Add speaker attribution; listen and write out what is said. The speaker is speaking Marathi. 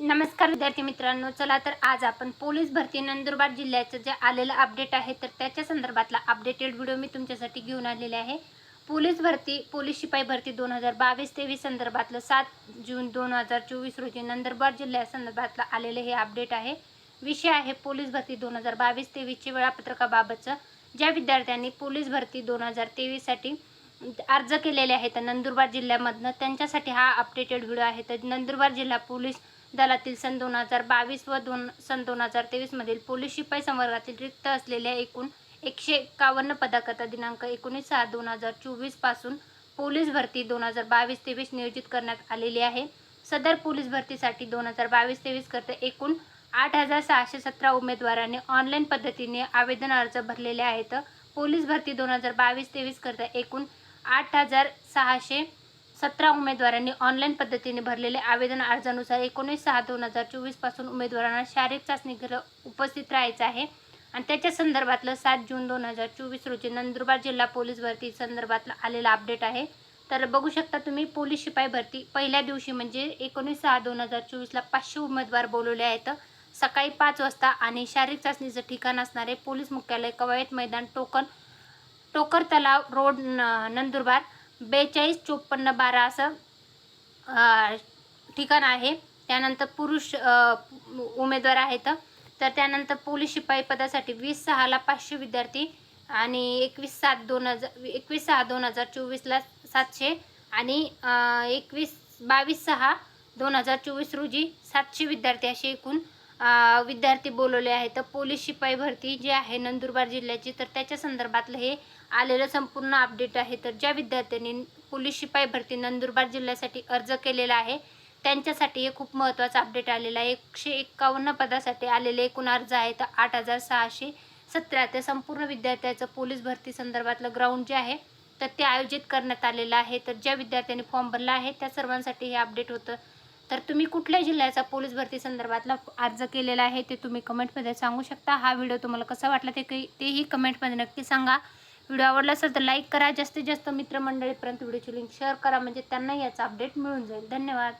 Speaker 1: नमस्कार विद्यार्थी मित्रांनो चला तर आज आपण पोलीस भरती नंदुरबार जिल्ह्याचं जे आलेलं अपडेट आहे तर त्याच्या संदर्भातला अपडेटेड व्हिडिओ मी तुमच्यासाठी घेऊन आलेले आहे. पोलीस भरती पोलीस शिपाई भरती दोन हजार बावीस तेवीस संदर्भातलं सात जून दोन हजार चोवीस रोजी नंदुरबार जिल्ह्यासंदर्भातलं आलेलं हे अपडेट आहे. विषय आहे पोलीस भरती दोन हजार बावीस तेवीसच्या वेळापत्रकाबाबतचं. ज्या विद्यार्थ्यांनी पोलीस भरती दोन हजार तेवीससाठी अर्ज केलेले आहेत नंदुरबार जिल्ह्यामधनं त्यांच्यासाठी हा अपडेटेड व्हिडिओ आहे. तर नंदुरबार जिल्हा पोलीस दलातील सन दोन हजार बावीस व दोन सन दोन हजार तेवीसमधील पोलीस शिपाई संवर्गातील रिक्त असलेल्या एकूण एकशे एकावन्न पदाकरता दिनांक एकोणीस सहा दोन हजार चोवीसपासून पोलीस भरती दोन हजार बावीस तेवीस नियोजित करण्यात आलेली आहे. सदर पोलीस भरतीसाठी दोन हजार बावीस तेवीस करता एकूण आठ हजार सहाशे सतरा उमेदवारांनी ऑनलाईन पद्धतीने आवेदन अर्ज भरलेले आहेत. पोलीस भरती दोन हजार बावीस तेवीस करता एकूण आठ हजार सहाशे सतरा उमेदवारांनी ऑनलाईन पद्धतीने भरलेले आवेदन अर्जानुसार एकोणीस सहा दोन हजार चोवीसपासून उमेदवारांना शारीरिक चाचणी घरं उपस्थित राहायचं आहे. आणि त्याच्या संदर्भातलं सात जून दोन हजार चोवीस रोजी नंदुरबार जिल्हा पोलीस भरती संदर्भातला आलेला अपडेट आहे. तर बघू शकता तुम्ही पोलीस शिपाई भरती पहिल्या दिवशी म्हणजे एकोणीस सहा दोन हजार चोवीसला पाचशे उमेदवार बोलवले आहेत. सकाळी पाच वाजता आणि शारीरिक चाचणीचं ठिकाण असणारे पोलीस मुख्यालय कवायत मैदान टोकन टोकर तलाव रोड न नंदुरबार बेचाळीस चोपन्न बारा असं ठिकाण आहे. त्यानंतर पुरुष उमेदवार आहेत. तर त्यानंतर पोलीस शिपाई पदासाठी वीस सहाला पाचशे विद्यार्थी आणि एकवीस सात दोन हजार एकवीस सहा दोन हजार चोवीसला सातशे आणि एकवीस बावीस सहा दोन हजार चोवीस रोजी सातशे विद्यार्थी असे एकूण विद्यार्थी बोलवले आहेत. तर पोलीस शिपाई भरती जी आहे नंदुरबार जिल्ह्याची तर त्याच्या संदर्भातलं हे आलेलं संपूर्ण अपडेट आहे. तर ज्या विद्यार्थ्यांनी पोलीस शिपाई भरती नंदुरबार जिल्ह्यासाठी अर्ज केलेला आहे त्यांच्यासाठी हे खूप महत्त्वाचं अपडेट आलेलं आहे. एकशे एक्कावन्न पदासाठी आलेले एकूण अर्ज आहे तर आठ हजार सहाशे सतरा. ते संपूर्ण विद्यार्थ्याचं पोलीस भरती संदर्भातलं ग्राउंड जे आहे तर ते आयोजित करण्यात आलेलं आहे. तर ज्या विद्यार्थ्यांनी फॉर्म भरला आहे त्या सर्वांसाठी हे अपडेट होतं. तर तुम्ही कुठल्या जिल्ह्याचा पोलीस भरती संदर्भातला अर्ज केलेला आहे ते तुम्ही कमेंटमध्ये सांगू शकता. हा व्हिडिओ तुम्हाला कसा वाटला ते काही तेही कमेंटमध्ये नक्की सांगा. व्हिडिओ आवडला असेल तर लाईक करा. जास्तीत जास्त मित्रमंडळीपर्यंत व्हिडिओची लिंक शेअर करा. म्हणजे त्यांनाही याचा अपडेट मिळून जाईल. धन्यवाद.